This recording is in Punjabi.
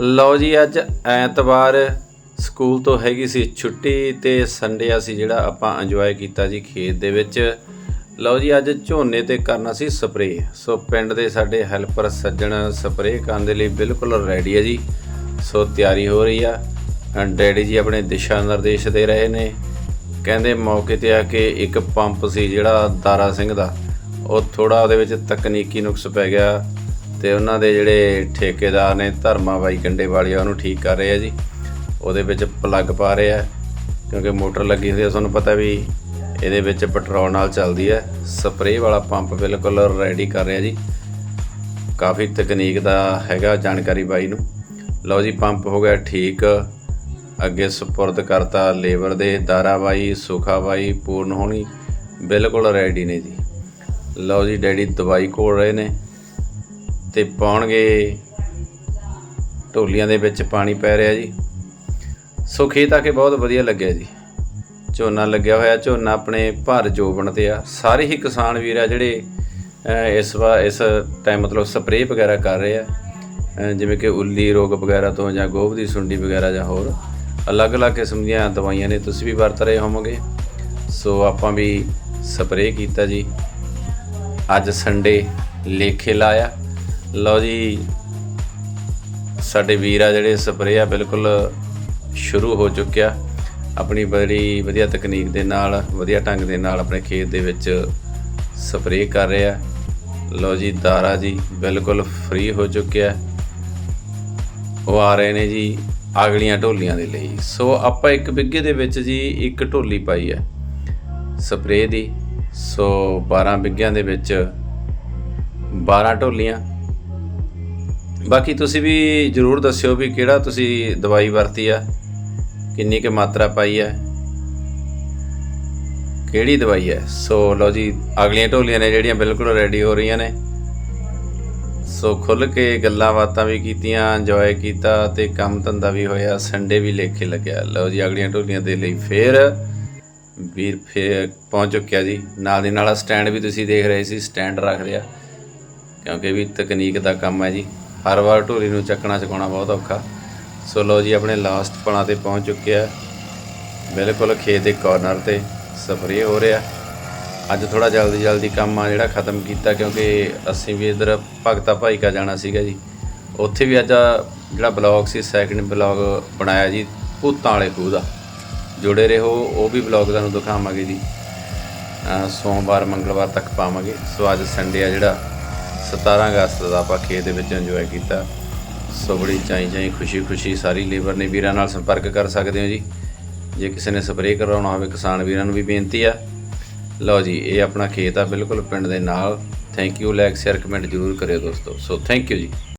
ਲਓ ਜੀ, ਅੱਜ ਐਤਵਾਰ ਸਕੂਲ ਤੋਂ ਹੈਗੀ ਸੀ ਛੁੱਟੀ ਤੇ ਸੰਡੇ ਅਸੀਂ ਜਿਹੜਾ ਆਪਾਂ ਇੰਜੋਏ ਕੀਤਾ ਜੀ ਖੇਤ ਦੇ ਵਿੱਚ। ਲਓ ਜੀ, ਅੱਜ ਝੋਨੇ ਤੇ ਕਰਨਾ ਸੀ ਸਪਰੇ ਸੋ ਪਿੰਡ ਦੇ ਸਾਡੇ ਹੈਲਪਰ ਸੱਜਣ ਸਪਰੇ ਕਰਨ ਦੇ ਲਈ ਬਿਲਕੁਲ ਰੈਡੀ ਹੈ ਜੀ। ਸੋ ਤਿਆਰੀ ਹੋ ਰਹੀ ਆ। ਡੈਡੀ ਜੀ ਆਪਣੇ ਦਿਸ਼ਾ ਨਿਰਦੇਸ਼ ਦੇ ਰਹੇ ਨੇ। ਕਹਿੰਦੇ ਮੌਕੇ ਤੇ ਆ ਕੇ ਇੱਕ ਪੰਪ ਸੀ ਜਿਹੜਾ ਦਾਰਾ ਸਿੰਘ ਦਾ। ਉਹ ਥੋੜਾ ਉਹਦੇ ਵਿੱਚ ਤਕਨੀਕੀ ਨੁਕਸ ਪੈ ਗਿਆ। ਤੇ ਉਹਨਾਂ ਦੇ ਜਿਹੜੇ ਠੇਕੇਦਾਰ ਨੇ ਧਰਮਾ ਬਾਈ ਕੰਡੇ ਵਾਲੀ ਉਹਨੂੰ ਠੀਕ ਕਰ ਰਹੇ ਆ ਜੀ। ਉਹਦੇ ਵਿੱਚ ਪਲੱਗ ਪਾ ਰਹੇ ਆ, ਕਿਉਂਕਿ ਮੋਟਰ ਲੱਗੀ ਹੋਈ ਹੈ ਤੁਹਾਨੂੰ ਪਤਾ ਵੀ ਇਹਦੇ ਵਿੱਚ ਪੈਟਰੋਲ ਨਾਲ ਚੱਲਦੀ ਹੈ ਸਪਰੇਅ ਵਾਲਾ ਪੰਪ ਬਿਲਕੁਲ ਰੈਡੀ ਕਰ ਰਿਹਾ ਜੀ। ਕਾਫੀ ਤਕਨੀਕ ਦਾ ਹੈਗਾ ਜਾਣਕਾਰੀ ਬਾਈ ਨੂੰ। ਲਓ ਜੀ, ਪੰਪ ਹੋ ਗਿਆ ਠੀਕ। ਅੱਗੇ ਸਪੁਰਦ ਕਰਤਾ ਲੇਬਰ ਦੇ ਦਾਰਾ ਬਾਈ ਸੁਖਾ ਬਾਈ ਪੂਰਨ ਹੋਣੀ, ਬਿਲਕੁਲ ਰੈਡੀ ਨੇ ਜੀ। ਲਓ ਜੀ, ਡੈਡੀ ਦਵਾਈ ਕੋਲ ਰਹੇ ਨੇ। ਤੇ ਪਾਉਣਗੇ। ਢੋਲੀਆਂ ਦੇ ਵਿੱਚ ਪਾਣੀ ਪੈ ਰਿਹਾ ਜੀ। ਸੋ ਖੇਤ ਆ ਕੇ ਬਹੁਤ ਵਧੀਆ ਲੱਗਿਆ ਜੀ। ਝੋਨਾ ਲੱਗਿਆ ਹੋਇਆ, ਝੋਨਾ ਆਪਣੇ ਭਰ ਜੋਬਣ ਤੇ ਆ। ਸਾਰੇ ਹੀ ਕਿਸਾਨ ਵੀਰ ਆ ਜਿਹੜੇ ਇਸ ਵਾਰ ਇਸ ਟਾਈਮ ਮਤਲਬ ਸਪਰੇਅ ਵਗੈਰਾ ਕਰ ਰਹੇ ਆ। ਜਿਵੇਂ ਕਿ ਉੱਲੀ ਰੋਗ ਵਗੈਰਾ ਤੋਂ ਜਾਂ ਗੋਭ ਦੀ ਸੁੰਡੀ ਵਗੈਰਾ ਜਾਂ ਹੋਰ। ਅਲੱਗ-ਅਲੱਗ ਕਿਸਮ ਦੀਆਂ ਦਵਾਈਆਂ ਨੇ, ਤੁਸੀਂ ਵੀ ਵਰਤ ਰਹੇ ਹੋਵੋਗੇ। ਸੋ ਆਪਾਂ ਵੀ ਸਪਰੇਅ ਕੀਤਾ ਜੀ। ਅੱਜ ਸੰਡੇ ਲੇਖੇ ਲਾਇਆ। ਲਓ ਜੀ, ਸਾਡੇ ਵੀਰ ਆ ਜਿਹੜੇ ਸਪਰੇਅ ਆ, ਬਿਲਕੁਲ ਸ਼ੁਰੂ ਹੋ ਚੁੱਕਿਆ। ਆਪਣੀ ਬੜੀ ਵਧੀਆ ਤਕਨੀਕ ਦੇ ਨਾਲ, ਵਧੀਆ ਢੰਗ ਦੇ ਨਾਲ ਆਪਣੇ ਖੇਤ ਦੇ ਵਿੱਚ ਸਪਰੇਅ ਕਰ ਰਿਹਾ ਲਓ ਜੀ, ਦਾਰਾ ਜੀ ਬਿਲਕੁਲ ਫ੍ਰੀ ਹੋ ਚੁੱਕਿਆ। ਉਹ ਆ ਰਹੇ ਨੇ ਜੀ ਅਗਲੀਆਂ ਢੋਲੀਆਂ ਦੇ ਲਈ। ਸੋ ਆਪਾਂ ਇੱਕ ਬਿੱਗੇ ਦੇ ਵਿੱਚ ਜੀ ਇੱਕ ਢੋਲੀ ਪਾਈ ਹੈ ਸਪਰੇਅ ਦੀ। ਸੋ 12 ਬਿੱਗਿਆਂ ਦੇ ਵਿੱਚ 12 ਢੋਲੀਆਂ। ਬਾਕੀ ਤੁਸੀਂ ਵੀ ਜਰੂਰ ਦੱਸਿਓ ਵੀ ਕਿਹੜਾ ਤੁਸੀਂ ਦਵਾਈ ਵਰਤੀ ਆ, ਕਿੰਨੀ ਕੁ ਮਾਤਰਾ ਪਾਈ ਹੈ ਕਿਹੜੀ ਦਵਾਈ ਹੈ ਸੋ ਲਓ ਜੀ, ਅਗਲੀਆਂ ਢੋਲੀਆਂ ਨੇ ਜਿਹੜੀਆਂ ਬਿਲਕੁਲ ਰੈਡੀ ਹੋ ਰਹੀਆਂ ਨੇ। ਸੋ ਖੁੱਲ ਕੇ ਗੱਲਾਂ ਬਾਤਾਂ ਵੀ ਕੀਤੀਆਂ ਇੰਜੋਏ ਕੀਤਾ ਤੇ ਕੰਮ ਧੰਦਾ ਵੀ ਹੋਇਆ ਸੰਡੇ ਵੀ ਲੇਖੇ ਲੱਗਿਆ। ਲਓ ਜੀ, ਅਗਲੀਆਂ ਢੋਲੀਆਂ ਦੇ ਲਈ ਫੇਰ ਵੀਰ ਫੇਰ ਪਹੁੰਚ ਚੁੱਕਿਆ ਜੀ। ਨਾਲ ਦੀ ਨਾਲ ਸਟੈਂਡ ਵੀ ਤੁਸੀਂ ਦੇਖ ਰਹੇ ਸੀ ਸਟੈਂਡ ਰੱਖ ਲਿਆ, ਕਿਉਂਕਿ ਵੀ ਤਕਨੀਕ ਦਾ ਕੰਮ ਹੈ ਜੀ। ਹਰ ਵਾਰ ਢੋਲੀ ਨੂੰ ਚੱਕਣਾ ਚਕਾਉਣਾ ਬਹੁਤ ਔਖਾ। ਸੋ ਲਓ ਜੀ, ਆਪਣੇ ਲਾਸਟ ਪਲਾਂ ਤੇ ਪਹੁੰਚ ਚੁੱਕਿਆ ਬਿਲਕੁਲ ਖੇਤ ਦੇ ਕਾਰਨਰ ਤੇ ਸਪਰੇਅ ਹੋ ਰਿਹਾ। ਅੱਜ ਥੋੜਾ ਜਲਦੀ ਜਲਦੀ ਕੰਮ ਆ ਜਿਹੜਾ ਖਤਮ ਕੀਤਾ, ਕਿਉਂਕਿ ਅਸੀਂ ਵੀ ਇਧਰ ਭਗਤਾ ਭਾਈ ਕਾ ਜਾਣਾ ਸੀਗਾ ਜੀ। ਉੱਥੇ ਵੀ ਅੱਜ ਜਿਹੜਾ ਬਲੌਗ ਸੀ ਸੈਕਿੰਡ ਬਲੌਗ ਬਣਾਇਆ ਜੀ, ਭੂਤਾਂ ਵਾਲੇ ਖੂਹ ਦਾ। ਜੁੜੇ ਰਹੋ, ਉਹ ਵੀ ਬਲੌਗ ਤੁਹਾਨੂੰ ਦਿਖਾਵਾਂਗੇ ਜੀ। ਸੋਮਵਾਰ, ਮੰਗਲਵਾਰ ਤੱਕ ਪਾਵਾਂਗੇ। ਸੋ ਅੱਜ ਸੰਡੇ ਆ ਜਿਹੜਾ 17 ਅਗਸਤ ਦਾ ਆਪਾਂ ਖੇਤ ਦੇ ਵਿੱਚ ਇੰਜੋਏ ਕੀਤਾ। ਸੋ ਬੜੀ ਚਾਈ ਚਾਈ ਖੁਸ਼ੀ ਖੁਸ਼ੀ ਸਾਰੀ ਲੇਬਰ ਨੇ ਵੀਰਾਂ ਨਾਲ ਸੰਪਰਕ ਕਰ ਸਕਦੇ ਹੋ ਜੀ। ਜੇ ਕਿਸੇ ਨੇ ਸਪਰੇਅ ਕਰਵਾਉਣਾ ਹੋਵੇ, ਕਿਸਾਨ ਵੀਰਾਂ ਨੂੰ ਵੀ ਬੇਨਤੀ ਆ। ਲਓ ਜੀ, ਇਹ ਆਪਣਾ ਖੇਤ ਆ ਬਿਲਕੁਲ ਪਿੰਡ ਦੇ ਨਾਲ। Thank you like share comment ਜਰੂਰ ਕਰਿਓ ਦੋਸਤੋ। ਸੋ ਥੈਂਕ ਯੂ ਜੀ।